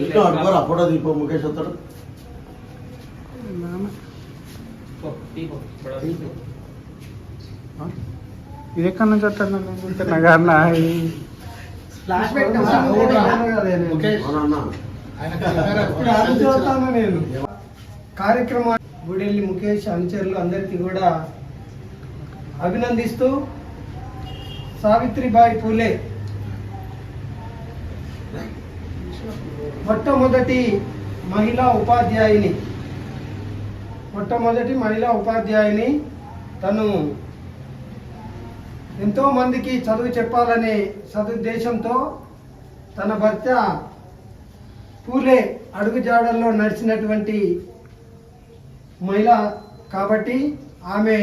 ఇట్లా అడుగురా ఫోటో దీపం ముఖేష్ వస్తాడు ఇది ఎక్కడి నుంచి కార్యక్రమం గుడెల్లి ముఖేష్ అనుచరులు అందరికీ కూడా అభినందిస్తూ సావిత్రిబాయి పూలే. మొట్టమొదటి మహిళా ఉపాధ్యాయుని మొట్టమొదటి మహిళా ఉపాధ్యాయుని తను ఎంతోమందికి చదువు చెప్పాలనే సదుద్దేశంతో తన భర్త పూలే అడుగుజాడల్లో నడిచినటువంటి మహిళ కాబట్టి ఆమె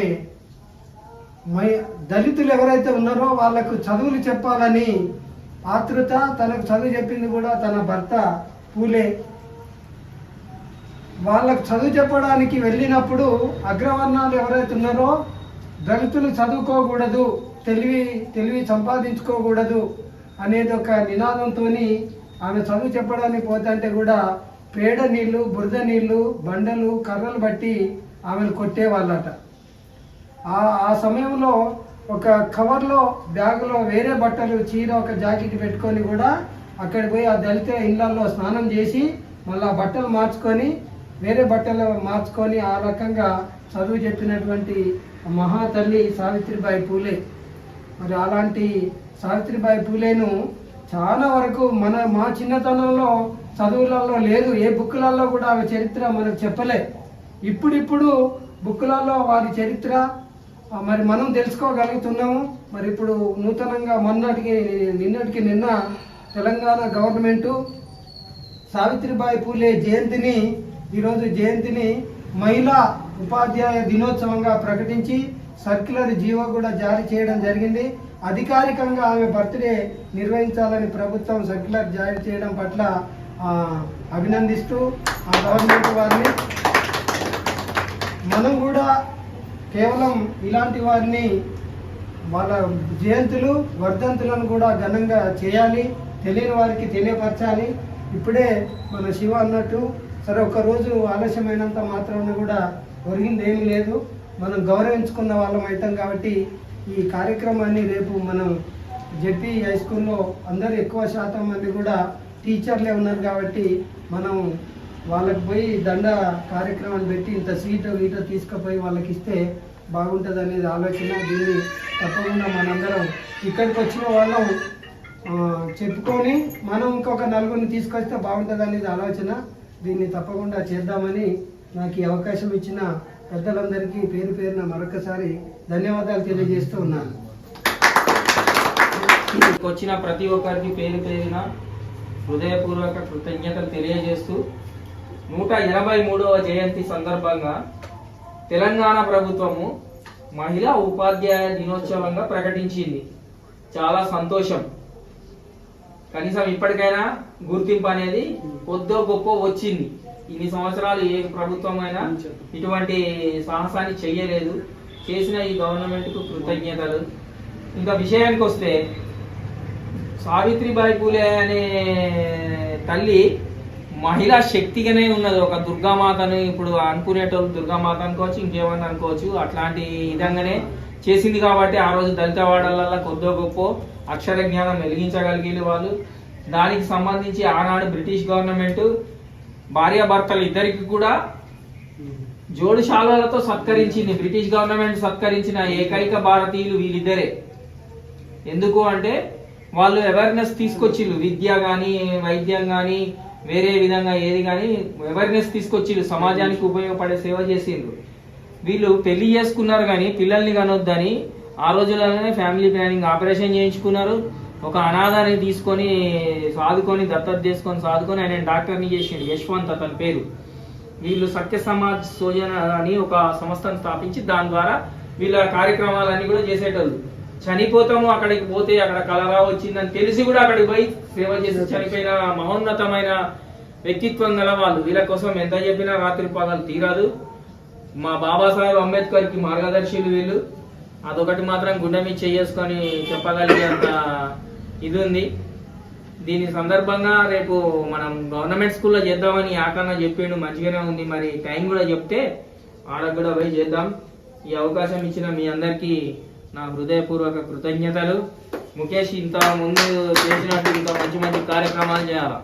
దళితులు ఎవరైతే ఉన్నారో వాళ్ళకు చదువులు చెప్పాలని ఆతృత తనకు చదువు చెప్పింది కూడా తన భర్త పూలే. వాళ్ళకు చదువు చెప్పడానికి వెళ్ళినప్పుడు అగ్రవర్ణాలు ఎవరైతే ఉన్నారో దళితులు చదువుకోకూడదు తెలివి తెలివి సంపాదించుకోకూడదు అనేది ఒక నినాదంతో ఆమె చదువు చెప్పడానికి పోతుంటే కూడా పేడ నీళ్ళు బురద నీళ్ళు బండలు కర్రలు బట్టి ఆమెను కొట్టేవాళ్ళట. ఆ సమయంలో ఒక కవర్లో బ్యాగులో వేరే బట్టలు చీర ఒక జాకెట్ పెట్టుకొని కూడా అక్కడికి పోయి ఆ దళిత ఇళ్ళలో స్నానం చేసి మళ్ళీ బట్టలు మార్చుకొని వేరే బట్టలు మార్చుకొని ఆ రకంగా చదువు చెప్పినటువంటి మహాతల్లి సావిత్రిబాయి పూలే. మరి అలాంటి సావిత్రిబాయి పూలేను చాలా వరకు మన మా చిన్నతనంలో చదువులలో లేదు. ఏ బుక్కులలో కూడా ఆమె చరిత్ర మనకు చెప్పలే. ఇప్పుడిప్పుడు బుక్కులలో వారి చరిత్ర మరి మనం తెలుసుకోగలుగుతున్నాము. మరి ఇప్పుడు నూతనంగా మొన్నటికి నిన్నటికి నిన్న తెలంగాణ గవర్నమెంటు సావిత్రిబాయి పూలే జయంతిని ఈరోజు జయంతిని మహిళా ఉపాధ్యాయ దినోత్సవంగా ప్రకటించి సర్క్యులర్ జీవో కూడా జారీ చేయడం జరిగింది. అధికారికంగా ఆమె బర్త్డే నిర్వహించాలని ప్రభుత్వం సర్క్యులర్ జారీ చేయడం పట్ల అభినందిస్తూ ఆ గవర్నమెంట్ వారిని మనం కూడా కేవలం ఇలాంటి వారిని వాళ్ళ జయంతులు వర్ధంతులను కూడా ఘనంగా చేయాలి తెలియని వారికి తెలియపరచాలి. ఇప్పుడే మన శివ అన్నట్టు సరే ఒకరోజు ఆలస్యమైనంత మాత్రాన కూడా ఒరిగింది ఏమీ లేదు. మనం గౌరవించుకున్న వాళ్ళం అవుతాం కాబట్టి ఈ కార్యక్రమాన్ని రేపు మనం జెడ్పీ హై స్కూల్లో అందరూ ఎక్కువ శాతం మంది కూడా టీచర్లే ఉన్నారు కాబట్టి మనం వాళ్ళకి పోయి దండ కార్యక్రమాలు పెట్టి ఇంత సీటు గీట తీసుకుపోయి వాళ్ళకి ఇస్తే బాగుంటుంది అనేది ఆలోచన. దీన్ని తప్పకుండా మనందరం ఇక్కడికి వచ్చిన వాళ్ళం చెప్పుకొని మనం ఇంకొక నలుగురిని తీసుకొస్తే బాగుంటుంది అనేది ఆలోచన. దీన్ని తప్పకుండా చేద్దామని నాకు ఈ అవకాశం ఇచ్చిన పెద్దలందరికీ పేరు పేరున మరొకసారి ధన్యవాదాలు తెలియజేస్తూ ఉన్నాను. వచ్చిన ప్రతి ఒక్కరికి పేరు పేరున హృదయపూర్వక కృతజ్ఞతలు తెలియజేస్తూ నూట ఎనభై మూడవ జయంతి సందర్భంగా తెలంగాణ ప్రభుత్వము మహిళా ఉపాధ్యాయ దినోత్సవంగా ప్రకటించింది. చాలా సంతోషం. కనీసం ఇప్పటికైనా గుర్తింపు అనేది కొద్దో గొప్ప వచ్చింది. ఇన్ని సంవత్సరాలు ఏ ప్రభుత్వం అయినా ఇటువంటి సాహసాన్ని చెయ్యలేదు. చేసిన ఈ గవర్నమెంట్కు కృతజ్ఞతలు. ఇంకా విషయానికి వస్తే సావిత్రిబాయి పూలే అనే తల్లి మహిళా శక్తిగానే ఉన్నది. ఒక దుర్గామాతని ఇప్పుడు అనుకునేటోళ్ళు దుర్గామాత అనుకోవచ్చు ఇంకేమన్నా అనుకోవచ్చు. అట్లాంటి విధంగానే చేసింది కాబట్టి ఆ రోజు దళిత వాడలలో కొద్దో గొప్ప అక్షర జ్ఞానం వెలిగించగలిగిన వాళ్ళు. దానికి సంబంధించి ఆనాడు బ్రిటిష్ గవర్నమెంట్ భార్యాభర్తలు ఇద్దరికి కూడా జోడు శాలలతో సత్కరించింది. బ్రిటిష్ గవర్నమెంట్ సత్కరించిన ఏకైక భారతీయులు వీళ్ళిద్దరే. ఎందుకు అంటే వాళ్ళు అవేర్నెస్ తీసుకొచ్చిళ్ళు. విద్య కానీ వైద్యం కానీ వేరే విధంగా ఏది కానీ అవేర్నెస్ తీసుకొచ్చిండ్రు సమాజానికి ఉపయోగపడే సేవ చేసిండ్రు. వీళ్ళు పెళ్ళి చేసుకున్నారు కానీ పిల్లల్ని కనొద్దని ఆ రోజులలోనే ఫ్యామిలీ ప్లానింగ్ ఆపరేషన్ చేయించుకున్నారు. ఒక అనాథాన్ని తీసుకొని సాదుకొని దత్తత చేసుకొని సాదుకొని ఆయన డాక్టర్ని చేసిండు యశ్వంత్ అతని పేరు. వీళ్ళు సత్య సమాజ్ సోజన అని ఒక సంస్థను స్థాపించి దాని ద్వారా వీళ్ళ కార్యక్రమాలన్నీ కూడా చేసేటోళ్ళు. చనిపోతాము అక్కడికి పోతే అక్కడ కలరా వచ్చిందని తెలిసి కూడా అక్కడికి పోయి సేవ చేసి చనిపోయిన మహోన్నతమైన వ్యక్తిత్వం గల వాళ్ళు. వీళ్ళ కోసం ఎంత చెప్పినా రాత్రి పగలు తీరాదు. మా బాబాసాహెబ్ అంబేద్కర్కి మార్గదర్శులు వీళ్ళు. అదొకటి మాత్రం గుండె మీద చేసుకొని చెప్పగలిగేంత ఇది ఉంది. దీని సందర్భంగా రేపు మనం గవర్నమెంట్ స్కూల్లో చేద్దామని ఆకన్న చెప్పిండు మంచిగానే ఉంది. మరి టైం కూడా చెప్తే ఆడ కూడా పోయి చేద్దాం. ఈ అవకాశం ఇచ్చిన మీ అందరికీ నా హృదయపూర్వక కృతజ్ఞతలు. ముఖేష్ ఇంత ముందు చేసినట్టు ఇంకా మంచి మంచి కార్యక్రమాలు చేయాలి?